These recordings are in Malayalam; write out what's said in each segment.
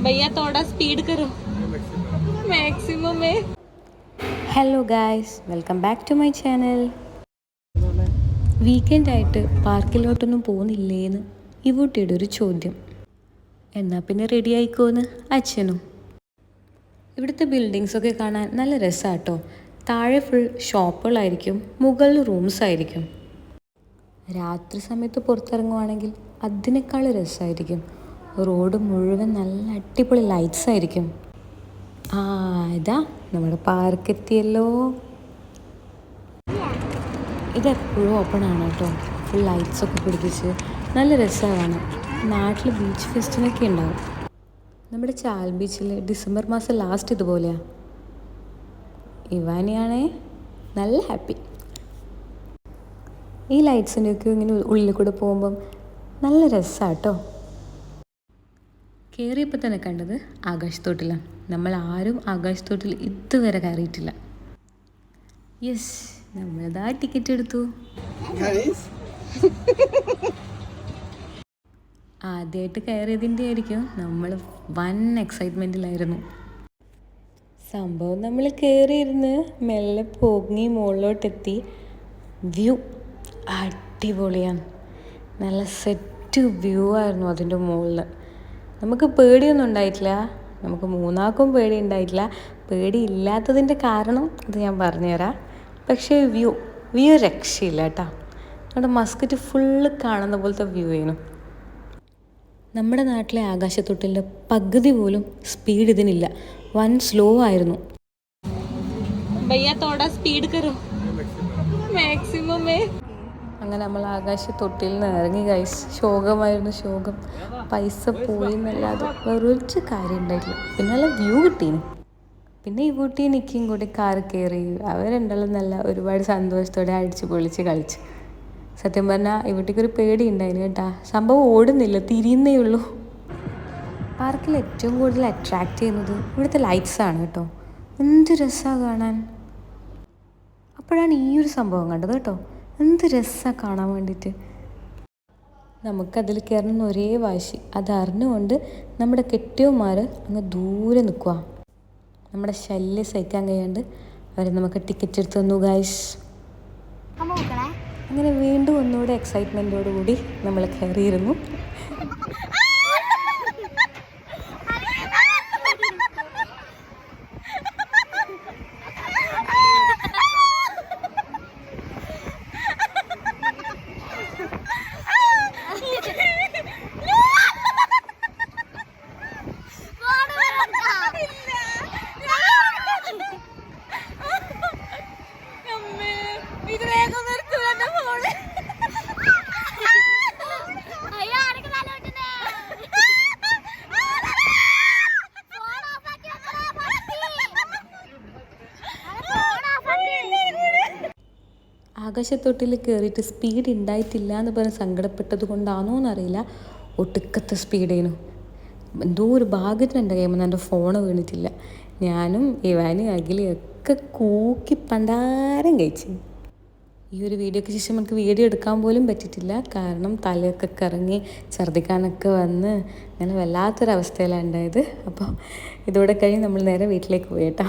भैया थोड़ा स्पीड करो मैक्सिमम है hello guys welcome back to my channel weekend ആയിട്ട് പാർക്കിലോട്ടൊന്നും പോകുന്നില്ലേന്ന് ഇവൂട്ടിയുടെ ഒരു ചോദ്യം എന്നാൽ പിന്നെ റെഡി ആയിക്കോന്ന് അച്ഛനും ഇവിടുത്തെ ബിൽഡിങ്സ് ഒക്കെ കാണാൻ നല്ല രസമാട്ടോ താഴെ ഫുൾ ഷോപ്പുകളായിരിക്കും മുകളിൽ റൂംസ് ആയിരിക്കും രാത്രി സമയത്ത് പുറത്തിറങ്ങുവാണെങ്കിൽ അതിനേക്കാൾ രസമായിരിക്കും റോഡ് മുഴുവൻ നല്ല അടിപൊളി ലൈറ്റ്സ് ആയിരിക്കും. ആ ഇതാ നമ്മുടെ പാർക്ക് എത്തിയല്ലോ. ഇതെപ്പോഴും ഓപ്പൺ ആണ് കേട്ടോ. ഫുൾ ലൈറ്റ്സ് ഒക്കെ പിടിപ്പിച്ച് നല്ല രസമാണ്. നാട്ടിൽ ബീച്ച് ഫെസ്റ്റിനൊക്കെ ഉണ്ടാവും. നമ്മുടെ ചാൽ ബീച്ചിൽ ഡിസംബർ മാസം ലാസ്റ്റ് ഇതുപോലെയാ. ഇവാനിയാണേ നല്ല ഹാപ്പി ഈ ലൈറ്റ്സിന്റെയൊക്കെ ഇങ്ങനെ ഉള്ളിൽ കൂടെ പോകുമ്പം നല്ല രസമാണ് കേട്ടോ. കയറിയപ്പോൾ തന്നെ കണ്ടത് ആകാശത്തോട്ടിലാണ്. നമ്മൾ ആരും ആകാശത്തോട്ടിൽ ഇതുവരെ കയറിയിട്ടില്ല. യെസ് നമ്മളിതാ ടിക്കറ്റ് എടുത്തു. ആദ്യമായിട്ട് കയറിയതിന്റെ ആയിരിക്കും നമ്മൾ വൻ എക്സൈറ്റ്മെന്റിലായിരുന്നു സംഭവം നമ്മൾ കയറിയിരുന്ന് മെല്ലെ പൊങ്ങി മുകളിലോട്ടെത്തി. വ്യൂ അടിപൊളിയാണ്. നല്ല സെറ്റ് വ്യൂ ആയിരുന്നു അതിന്റെ മുകളിൽ നമുക്ക് പേടിയൊന്നും ഉണ്ടായിട്ടില്ല. നമുക്ക് മൂന്നാൾക്കും പേടി ഉണ്ടായിട്ടില്ല. പേടി ഇല്ലാത്തതിന്റെ കാരണം അത് ഞാൻ പറഞ്ഞുതരാം. പക്ഷേ വ്യൂ വ്യൂ രക്ഷയില്ല കേട്ടോ. നമ്മുടെ മസ്കറ്റ് ഫുള്ള് കാണുന്ന പോലത്തെ വ്യൂ ആയിരുന്നു. നമ്മുടെ നാട്ടിലെ ആകാശത്തൊട്ടിലിന്റെ പകുതി പോലും സ്പീഡ് ഇതിനില്ല. വൻ സ്ലോ ആയിരുന്നു. തോടാ സ്പീഡ് കറും മാക്സിമം അങ്ങനെ നമ്മൾ ആകാശത്തൊട്ടിൽ നിന്ന് ഇറങ്ങി കഴിച്ച് ശോകമായിരുന്നു ശോകം. പൈസ പോയി എന്നല്ലാതെ വേറൊരു കാര്യം ഉണ്ടായിട്ടില്ല. പിന്നെ നല്ല വ്യൂ കിട്ടീന്. പിന്നെ ഈ കുട്ടി നിൽക്കും കൂടി കാർ കയറി അവർ രണ്ടാളും നല്ല ഒരുപാട് സന്തോഷത്തോടെ അടിച്ച് പൊളിച്ച് കളിച്ച്. സത്യം പറഞ്ഞാൽ ഒരു പേടി ഉണ്ടായിരുന്നു കേട്ടാ. സംഭവം ഓടുന്നില്ല തിരിയുന്നേ ഉള്ളൂ. പാർക്കിൽ ഏറ്റവും കൂടുതൽ അട്രാക്റ്റ് ചെയ്യുന്നത് ഇവിടുത്തെ ലൈറ്റ്സ് ആണ് കേട്ടോ. എന്ത് രസമാണ് കാണാൻ. അപ്പോഴാണ് ഈ ഒരു സംഭവം കണ്ടത് കേട്ടോ. എന്ത് രസമാണ് കാണാൻ വേണ്ടിയിട്ട്. നമുക്കതിൽ കയറണമെന്ന് ഒരേ വാശി. അത് അറിഞ്ഞുകൊണ്ട് നമ്മുടെ കെട്ടിയവന്മാർ അങ്ങ് ദൂരെ നിൽക്കുക നമ്മുടെ ശല്യം സഹിക്കാൻ കഴിയാണ്ട് അവർ നമുക്ക് ടിക്കറ്റ് എടുത്ത് തന്നു ഗായ്സ് അങ്ങനെ വീണ്ടും ഒന്നുകൂടെ എക്സൈറ്റ്മെന്റോടു കൂടി നമ്മൾ കയറിയിരുന്നു ആകാശത്തൊട്ടിൽ കയറിയിട്ട് സ്പീഡ് ഉണ്ടായിട്ടില്ല എന്ന് പറഞ്ഞ് സങ്കടപ്പെട്ടത് കൊണ്ടാണോ എന്നറിയില്ല. ഒടുക്കത്തെ സ്പീഡേനു എന്തോ ഒരു ഭാഗ്യത്തിനുണ്ട് കഴിയുമ്പോൾ എന്റെ ഫോൺ വീണിട്ടില്ല. ഞാനും ഇവാനും അഖിലും ഒക്കെ കൂക്കി പണ്ടാരം കഴിച്ചു. ഈ ഒരു വീഡിയോയ്ക്ക് ശേഷം നമുക്ക് വീഡിയോ എടുക്കാൻ പോലും പറ്റിയിട്ടില്ല. കാരണം തലയൊക്കെ കറങ്ങി ഛർദ്ദിക്കാനൊക്കെ വന്ന് അങ്ങനെ വല്ലാത്തൊരവസ്ഥയിലാണ് ഉണ്ടായത്. അപ്പോൾ ഇതോടെ കഴിഞ്ഞ് നമ്മൾ നേരെ വീട്ടിലേക്ക് പോയിട്ടാ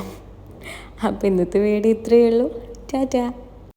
അപ്പോൾ ഇന്നത്തെ വീഡിയോ ഇത്രയേ ഉള്ളൂ. ടാറ്റാ.